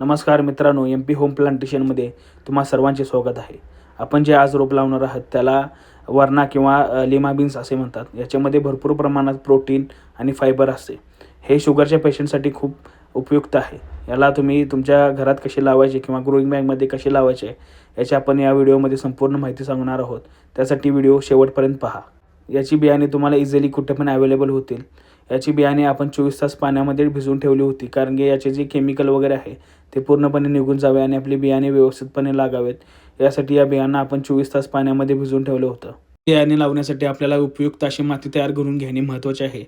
नमस्कार मित्रांनो M P home प्लांटेशनमध्ये तुम्हा सर्वांचे स्वागत आहे. आपण जे आज रोप लावणार आहात त्याला वरणा किंवा लिमा बीन्स असे म्हणतात. याच्यामध्ये भरपूर प्रमाणात प्रोटीन आणि फायबर असते. हे शुगरच्या पेशंटसाठी खूप उपयुक्त आहे. याला तुम्ही तुमच्या घरात कसे लावायचे किंवा ग्रोईंग बॅगमध्ये कसे लावायचे याची आपण या व्हिडिओमध्ये संपूर्ण माहिती सांगणार आहोत. त्यासाठी व्हिडिओ शेवटपर्यंत पहा. याची बियाणे तुम्हाला इझिली कुठे पण अवेलेबल होतील. याची बियाणे आपण चोवीस तास पाण्यामध्ये भिजवून ठेवली होती. कारण की याचे जे केमिकल वगैरे आहे ते पूर्णपणे निघून जावे आणि आपले बियाणे व्यवस्थितपणे लागावेत. यासाठी या बियांना आपण चोवीस तास पाण्यामध्ये भिजवून ठेवलं होतं. बियाणे लावण्यासाठी आपल्याला उपयुक्त अशी माती तयार करून घेणे महत्त्वाचे आहे.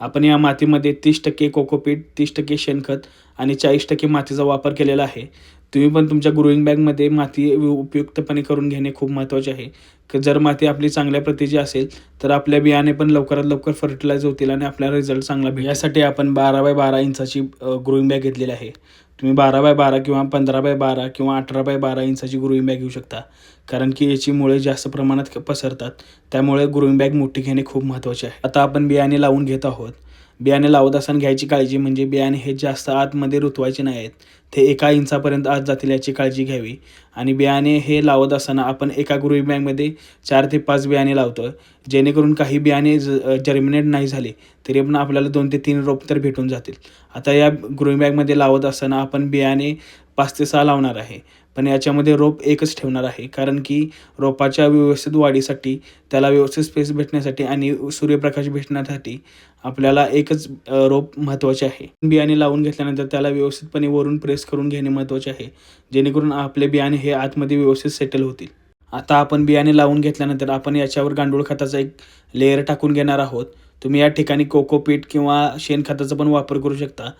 आपण या मातीमध्ये तीस टक्के कोकोपीट तीस टक्के शेणखत आणि चाळीस टक्के मातीचा वापर केलेला आहे. तुम्ही पण तुमच्या ग्रोईंग बॅगमध्ये माती उपयुक्तपणे करून घेणे खूप महत्त्वाचे आहे. की जर माती आपली चांगल्या प्रतीची असेल तर आपल्या बियाणे पण लवकरात लवकर फर्टिलाइज होतील आणि आपला रिझल्ट चांगला भेटेल. यासाठी आपण बारा बाय बारा इंचाची ग्रोईंग बॅग घेतलेली आहे. तुम्ही बारा बाय बारा किंवा पंधरा बाय बारा किंवा अठरा बाय बारा इंचाची ग्रोईंग बॅग घेऊ शकता. कारण की याची मुळे जास्त प्रमाणात पसरतात. त्यामुळे ग्रोईंग बॅग मोठी घेणे खूप महत्त्वाचे आहे. आता आपण बियाणे लावून घेत आहोत. बियाणे लावत असताना घ्यायची काळजी म्हणजे बियाणे हे जास्त आतमध्ये रुतवायचे नाही आहेत. ते एका इंचापर्यंत आत जातील याची काळजी घ्यावी. आणि बियाणे हे लावत असताना आपण एका ग्रुई बॅगमध्ये चार ते पाच बियाणे लावतो जेणेकरून काही बियाणे ज जर्मिनेट नाही झाले तरी पण आपल्याला दोन ते तीन रोप तर भेटून जातील. आता या ग्रुई बॅगमध्ये लावत असताना आपण बियाणे पाच ते सहा लावणार आहे. पण याच्यामध्ये रोप एकच ठेवणार आहे. कारण की रोपाच्या व्यवस्थित वाढीसाठी त्याला व्यवस्थित स्पेस भेटण्यासाठी आणि सूर्यप्रकाश भेटण्यासाठी आपल्याला एकच रोप महत्त्वाचे आहे. बियाणे लावून घेतल्यानंतर त्याला व्यवस्थितपणे वरून प्रेस करून घेणे महत्त्वाचे आहे. जेणेकरून आपले बियाणे हे आतमध्ये व्यवस्थित सेटल होतील. आता आपण बियाणे लावून घेतल्यानंतर आपण याच्यावर गांडूळ खताचा एक लेअर टाकून घेणार आहोत. तुम्ही या ठिकाणी कोकोपीट किंवा शेणखताचा पण वापर करू शकता.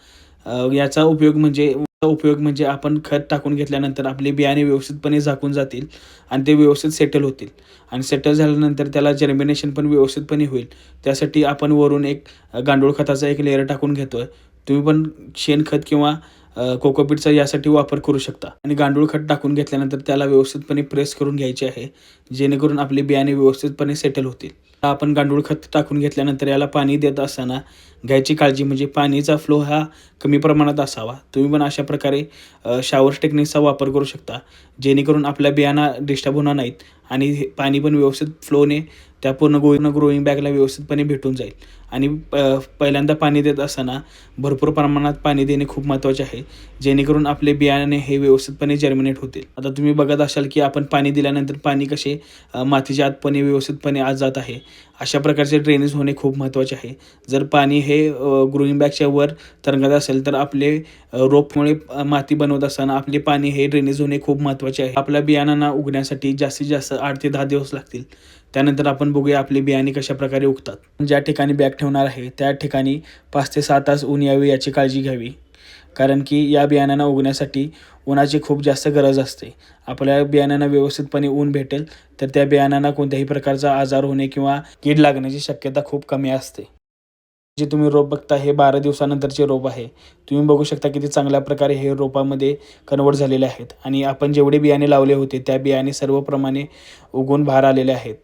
याचा उपयोग म्हणजे उपयोग म्हणजे आपण खत टाकून घेतल्यानंतर आपले बियाणे व्यवस्थितपणे झाकून जातील आणि ते व्यवस्थित सेटल होतील. आणि सेटल झाल्यानंतर त्याला जर्मिनेशन पण व्यवस्थितपणे होईल. त्यासाठी आपण वरून एक गांडूळ खताचा एक लेअर टाकून घेतोय. तुम्ही पण शेणखत किंवा कोकोपीटचा यासाठी वापर करू शकता. आणि गांडूळ खत टाकून घेतल्यानंतर त्याला व्यवस्थितपणे प्रेस करून घ्यायचे आहे. जेणेकरून आपले बियाणे व्यवस्थितपणे सेटल होतील. आपण गांडूळ खत टाकून घेतल्यानंतर याला पाणी देत असताना घ्यायची काळजी म्हणजे पाणीचा फ्लो हा कमी प्रमाणात असावा. तुम्ही पण अशा प्रकारे शावर टेक्निकचा वापर करू शकता. जेणेकरून आपल्या बियाणा डिस्टर्ब होणार नाहीत. आणि हे पाणी पण व्यवस्थित फ्लोने त्या पूर्ण गोईन ग्रोईंग बॅगला व्यवस्थितपणे भेटून जाईल. आणि प पहिल्यांदा पाणी देत असताना भरपूर प्रमाणात पाणी देणे खूप महत्त्वाचे आहे. जेणेकरून आपले बियाणे हे व्यवस्थितपणे जर्मिनेट होतील. आता तुम्ही बघत असाल की आपण पाणी दिल्यानंतर पाणी कसे मातीच्या आतपणे व्यवस्थितपणे आत जात आहे. अशा प्रकारचे ड्रेनेज होणे खूप महत्त्वाचे आहे. जर पाणी हे ग्रोईंग बॅगच्या वर तरंगत असेल तर आपले रोपमुळे माती बनवत असताना आपले पाणी हे ड्रेनेज होणे खूप महत्त्वाचे आहे. आपल्या बियाणांना उगण्यासाठी जास्तीत जास्त आठ ते दहा दिवस लागतील. त्यानंतर आपण बघूया आपले बियाणे कशा प्रकारे उगतात. ज्या ठिकाणी बॅग ठेवणार आहे त्या ठिकाणी पाच ते सात तास ऊन यावे याची काळजी घ्यावी. कारण की या बियाण्यांना उगण्यासाठी उन्हाची खूप जास्त गरज असते. आपल्या बियाण्यांना व्यवस्थितपणे ऊन भेटेल तर त्या बियाण्यांना कोणत्याही प्रकारचा आजार होणे किंवा कीड लागण्याची शक्यता खूप कमी असते. जे तुम्ही रोप बघता हे बारा दिवसानंतरचे रोप आहे. तुम्ही बघू शकता किती चांगल्या प्रकारे हे रोपामध्ये कन्वर्ट झालेले आहेत. आणि आपण जेवढे बियाणे लावले होते त्या बियाणे सर्वप्रमाणे उगून बाहेर आलेले आहेत.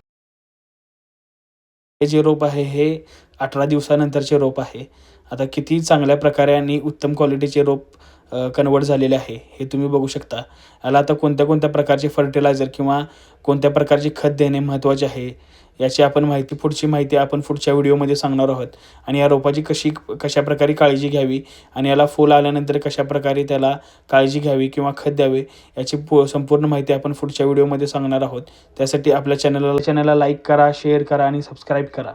हे जे रोप आहे हे अठरा दिवसानंतरचे रोप आहे. आता किती चांगल्या प्रकारे आणि उत्तम क्वालिटीचे रोप कन्वर्ट झालेले आहे हे तुम्ही बघू शकता. याला आता कोणत्या कोणत्या प्रकारचे फर्टिलायझर किंवा कोणत्या प्रकारचे खत देणे महत्त्वाचे आहे याची आपण माहिती पुढची माहिती आपण पुढच्या व्हिडिओमध्ये सांगणार आहोत. आणि या रोपाची कशी कशा प्रकारे काळजी घ्यावी आणि याला फुल आल्यानंतर कशा प्रकारे त्याला काळजी घ्यावी किंवा खत द्यावे याची पू संपूर्ण माहिती आपण पुढच्या व्हिडिओमध्ये सांगणार आहोत. त्यासाठी आपल्या चॅनलला चॅनलला लाईक करा शेअर करा आणि सबस्क्राईब करा.